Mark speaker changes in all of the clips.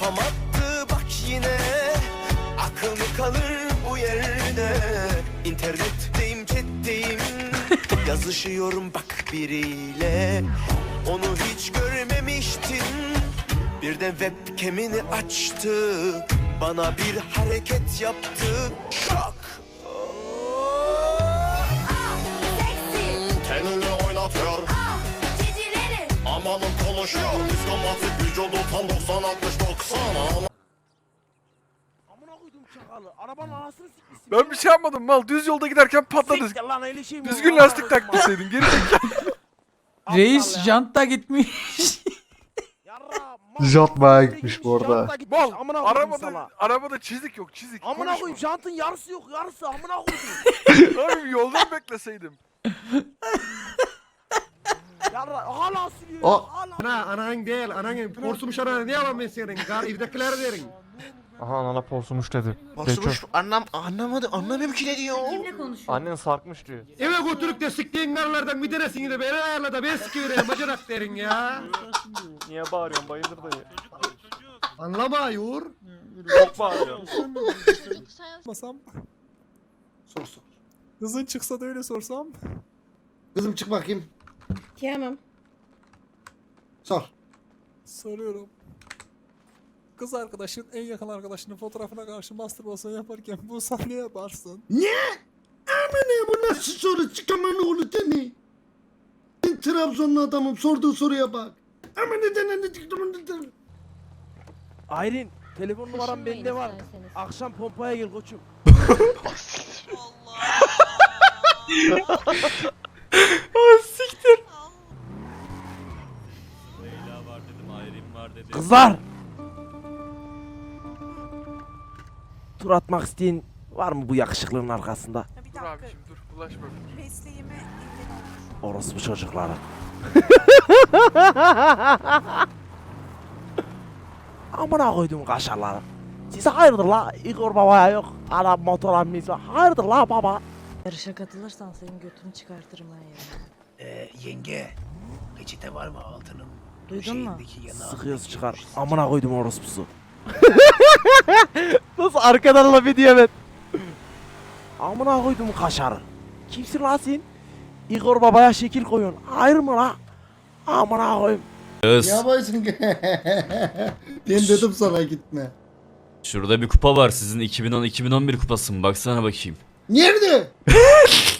Speaker 1: Kafam attı bak yine. Akıl mı kalır bu yerde. İnternetteyim chatteyim. Yazışıyorum bak biriyle. Onu hiç görmemiştim. Birden webcam'ini açtı. Bana bir hareket yaptı. Şok
Speaker 2: Amanın konuşuyor Diskomatik vücudu tam 90 60 90
Speaker 3: Amına koydum çakalı. Arabanın anasını sikmişsin.
Speaker 4: Ben bir şey yapmadım mal. Düz yolda giderken patladı.
Speaker 3: Siktir lan öyle şey mi?
Speaker 4: Düzgün lastik
Speaker 3: koydum
Speaker 4: tak deseydin. Geri zekalı.
Speaker 3: Aptal
Speaker 5: Reis
Speaker 3: ya.
Speaker 5: janta gitmiş.
Speaker 3: Yarra, mal.
Speaker 6: Jant bayağı
Speaker 3: Janta
Speaker 6: gitmiş bu arada.
Speaker 3: janta gitmiş.
Speaker 4: Mal.
Speaker 3: Amına koydum
Speaker 4: Arabada,
Speaker 3: sana.
Speaker 4: arabada çizik yok. Çizik.
Speaker 3: Amına koyayım jantın yarısı yok yarısı amına koydum.
Speaker 4: Oğlum yolda mı bekleseydim?
Speaker 3: Yarra hala sürüyor.
Speaker 7: Ana anan değil anan porsumuş anan ne yalan ben senin gar evdekiler derin.
Speaker 8: Aha anana porsumuş dedi.
Speaker 1: Basmış anlam anlamadım anlamıyorum ki ne diyor
Speaker 8: Annen sarkmış diyor.
Speaker 7: Eve götürüp de siktiğin karlardan bir tanesini de beni ayarla da ben sikivereyim bacanak derin ya.
Speaker 8: Niye bağırıyorsun bayılır dayı.
Speaker 7: Anlamıyor.
Speaker 8: Çok bağırıyorsun.
Speaker 9: Masam.
Speaker 7: Sor sor.
Speaker 9: Hızın çıksa da öyle sorsam.
Speaker 7: Kızım çık bakayım.
Speaker 10: Kıyamam.
Speaker 7: Sor.
Speaker 9: Soruyorum. Kız arkadaşın en yakın arkadaşının fotoğrafına karşı mastürbasyon yaparken bulsan ne yaparsın?
Speaker 7: Ne bu nasıl soru çıkaman oğlu seni. Ben Trabzonlu adamım sorduğu soruya bak. Ama neden ne çıktı neden?
Speaker 3: Ayrin telefon numaram bende var. Akşam pompaya gel koçum. Kızlar! Tur atmak isteyen var mı bu yakışıklının arkasında?
Speaker 4: Dur abiciğim dur. Ulaşma.
Speaker 10: Mesleğime
Speaker 3: Orospu çocukları. Amına koydum kaşarları. Siz hayırdır la? Igor babaya yok. Adam motor ammisi var. Hayırdır la baba?
Speaker 10: Yarışa katılırsan senin götünü çıkartırım ha ya.
Speaker 1: Ee, yenge Peçete var mı altının?
Speaker 10: Duydun mu?
Speaker 3: Sıkıyoruz çıkar. Amına koydum orospusu. Nasıl arkadan laf ediyor evet. Amına koydum kaşarı. Kimsin la sen? Igor babaya şekil koyuyorsun. Hayır mı la? Amına koyayım.
Speaker 7: Ne yaparsın ki? ben dedim sana gitme.
Speaker 11: Şurada bir kupa var sizin 2010-2011 kupası mı? Baksana bakayım.
Speaker 7: Nerede?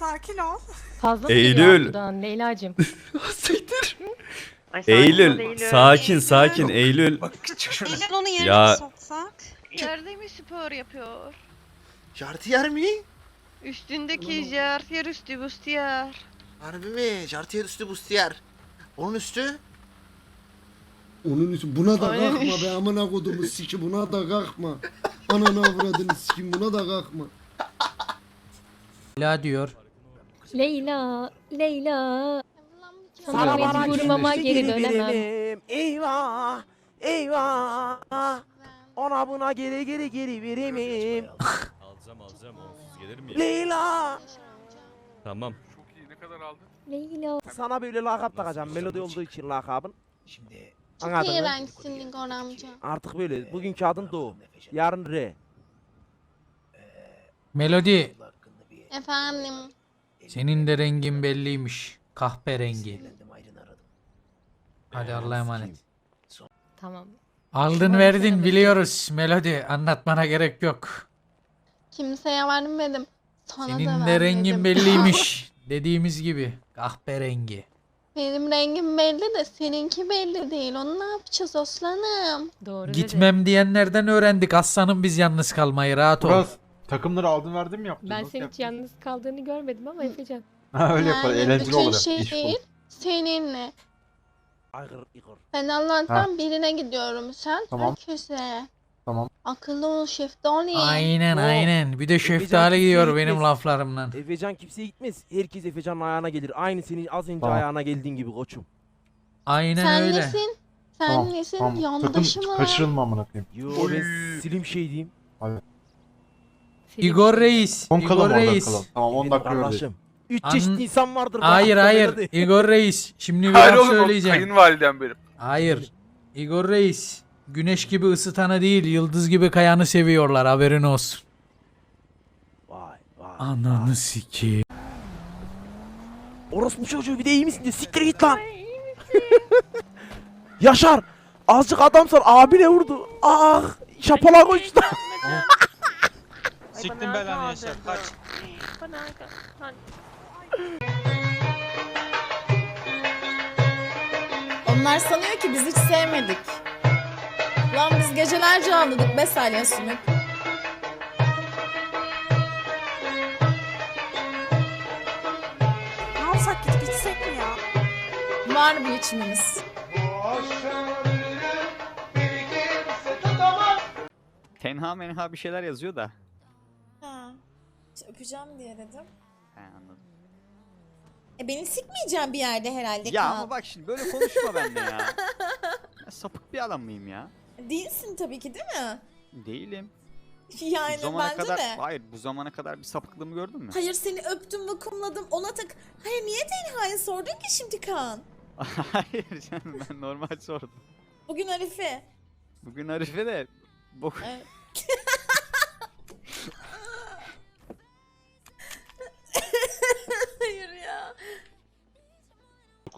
Speaker 10: Sakin ol.
Speaker 5: Fazla
Speaker 11: Eylül.
Speaker 5: Leyla'cığım.
Speaker 11: Siktir. Eylül sakin sakin Eylül.
Speaker 1: Bak.
Speaker 10: Eylül onu yerine
Speaker 11: Ya-
Speaker 10: mi soksak?
Speaker 12: Yerde mi spor yapıyor?
Speaker 1: Jartiyer mi?
Speaker 12: Üstündeki jartiyer üstü bustiyer.
Speaker 1: Harbi mi? Jartiyer üstü bustiyer. Onun üstü?
Speaker 7: Onun için buna da
Speaker 12: Aynen.
Speaker 7: kalkma be amına kodumu siki buna da kalkma. Ananı avradını sikim buna da kalkma.
Speaker 5: Leyla diyor.
Speaker 10: Leyla, Leyla.
Speaker 3: Sana bana
Speaker 10: mecburum ama
Speaker 3: gitmişti
Speaker 10: geri
Speaker 3: geri
Speaker 10: dönemem.
Speaker 3: Eyvah, eyvah. Ona buna geri geri geri veremem.
Speaker 11: Alacağım alacağım onsuz gelir mi ya?
Speaker 3: Leyla.
Speaker 11: Tamam.
Speaker 4: Çok iyi. Ne kadar aldın?
Speaker 10: Leyla.
Speaker 3: Sana böyle lakap takacağım. Melodi olduğu için lakabın.
Speaker 1: Şimdi
Speaker 12: Çok
Speaker 3: Anladın
Speaker 12: iyi
Speaker 3: mı?
Speaker 12: bensin Igor amca.
Speaker 3: Artık böyle. Bugünkü adın Doğu. Yarın R.
Speaker 5: Melodi.
Speaker 1: hakkında bir
Speaker 12: Efendim.
Speaker 5: Senin de rengin belliymiş.
Speaker 1: Aradım.
Speaker 5: Hadi Allah'a emanet.
Speaker 10: Tamam.
Speaker 5: Aldın verdin biliyoruz Melodi. Anlatmana gerek yok.
Speaker 12: Kimseye vermedim. Sana da
Speaker 5: Senin de
Speaker 12: vermedim.
Speaker 5: rengin belliymiş. Dediğimiz gibi kahverengi.
Speaker 12: Benim rengim belli de seninki belli değil. Onu ne yapacağız aslanım?
Speaker 10: Doğru
Speaker 5: Gitmem diyenlerden öğrendik aslanım biz yalnız kalmayı rahat ol.
Speaker 1: Takımları aldın verdin mi yaptın?
Speaker 10: Ben senin hiç yalnız kaldığını görmedim ama Efecan.
Speaker 1: Ha
Speaker 12: yani bütün şehir seninle.
Speaker 3: Aygır Igor.
Speaker 12: Ben Allah'tan birine gidiyorum. Sen
Speaker 1: Tamam.
Speaker 12: herkese.
Speaker 1: Tamam.
Speaker 12: Akıllı ol şeftali.
Speaker 5: Aynen
Speaker 3: Oo.
Speaker 5: aynen. Bir de şeftali
Speaker 3: kimseye
Speaker 5: yiyor benim
Speaker 3: gitmez.
Speaker 5: laflarımdan.
Speaker 3: Efecan kimseye gitmez. Herkes Efecan'ın ayağına gelir. Aynı senin az önce
Speaker 1: Tamam.
Speaker 3: ayağına geldiğin gibi koçum.
Speaker 5: Aynen
Speaker 12: Sen
Speaker 5: öyle.
Speaker 12: nesin? Sen nesin? Yandaşı mı?
Speaker 1: amına koyayım.
Speaker 3: Yo
Speaker 4: Oy.
Speaker 3: ben slim şey diyeyim.
Speaker 5: Igor Reis. Igor Reis.
Speaker 1: Tamam 10
Speaker 3: Benim
Speaker 1: dakika
Speaker 3: kardeşim. Üç
Speaker 5: An-
Speaker 3: çeşit insan vardır.
Speaker 5: Hayır hayır.
Speaker 3: Melody.
Speaker 5: Igor Reis. Şimdi bir
Speaker 4: Hayır
Speaker 5: laf
Speaker 4: oğlum o
Speaker 5: söyleyeceğim.
Speaker 4: kayınvalidem benim.
Speaker 5: Hayır. Igor Reis. Güneş gibi ısıtanı değil, yıldız gibi kayanı seviyorlar haberin olsun.
Speaker 3: Vay vay.
Speaker 5: Ananı sikeyim.
Speaker 3: Orospu çocuğu bir de iyi misin de siktir git lan. Yaşar. Azıcık adamsan abine vurdu. Ah şapala koştu.
Speaker 8: Siktim belanı yaşar kaç.
Speaker 10: Onlar sanıyor ki biz hiç sevmedik. Lan biz gecelerce ağladık be Salya Sümük.
Speaker 12: Ne yapsak gidip içsek mi ya?
Speaker 10: Var bir içimimiz.
Speaker 8: Tenha menha bir şeyler yazıyor da.
Speaker 10: İşte öpeceğim diye dedim.
Speaker 8: He anladım.
Speaker 10: E beni sikmeyeceğim bir yerde herhalde
Speaker 8: Ya
Speaker 10: Kaan.
Speaker 8: ama bak şimdi böyle konuşma benimle ya. ya. Sapık bir adam mıyım ya?
Speaker 10: Değilsin tabii ki değil mi?
Speaker 8: Değilim.
Speaker 10: Yani
Speaker 8: bu zamana
Speaker 10: bence
Speaker 8: kadar
Speaker 10: de.
Speaker 8: hayır bu zamana kadar bir sapıklığımı gördün mü?
Speaker 10: Hayır seni öptüm vakumladım ona tak. Hayır niye tenhayı sordun ki şimdi Kaan?
Speaker 8: hayır canım ben normal sordum.
Speaker 10: Bugün Arife.
Speaker 8: Bugün Arife de bok
Speaker 10: Evet.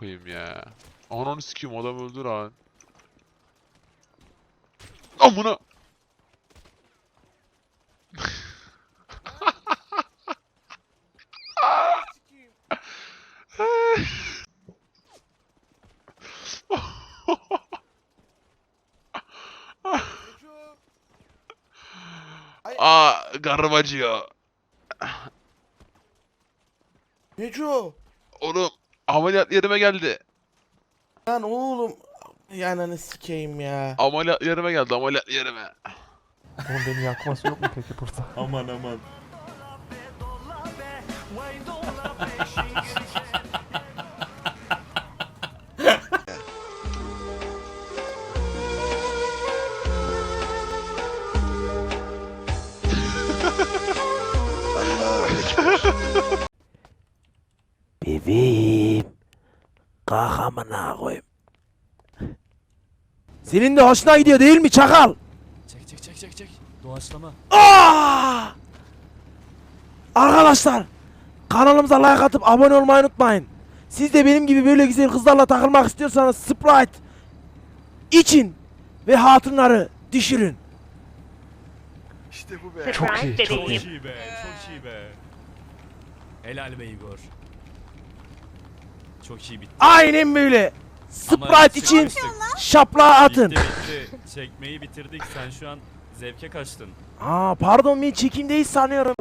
Speaker 7: koyayım ya. Ananı sikeyim adam öldü lan. Amına. Aa karnım acıyor.
Speaker 3: Neco.
Speaker 7: Oğlum ameliyat yerime geldi.
Speaker 3: Lan oğlum. Yani sikeyim ya.
Speaker 7: Ameliyat yerime geldi ameliyat yerime.
Speaker 8: Oğlum beni yakması yok mu peki burada?
Speaker 1: Aman aman.
Speaker 3: Senin de hoşuna gidiyor değil mi çakal?
Speaker 11: Çek çek çek çek çek. Doğaçlama.
Speaker 3: Aa! Arkadaşlar kanalımıza like atıp abone olmayı unutmayın. Siz de benim gibi böyle güzel kızlarla takılmak istiyorsanız Sprite için ve hatunları düşürün.
Speaker 4: İşte bu be.
Speaker 8: Çok iyi çok iyi.
Speaker 11: iyi be. Çok iyi be. Helal be Igor. Çok iyi bitti.
Speaker 3: Aynen böyle. Sprite için şaplağı atın.
Speaker 11: bitti. Çekmeyi bitirdik. Sen şu an zevke kaçtın.
Speaker 3: Aa pardon ben çekimdeyiz sanıyorum.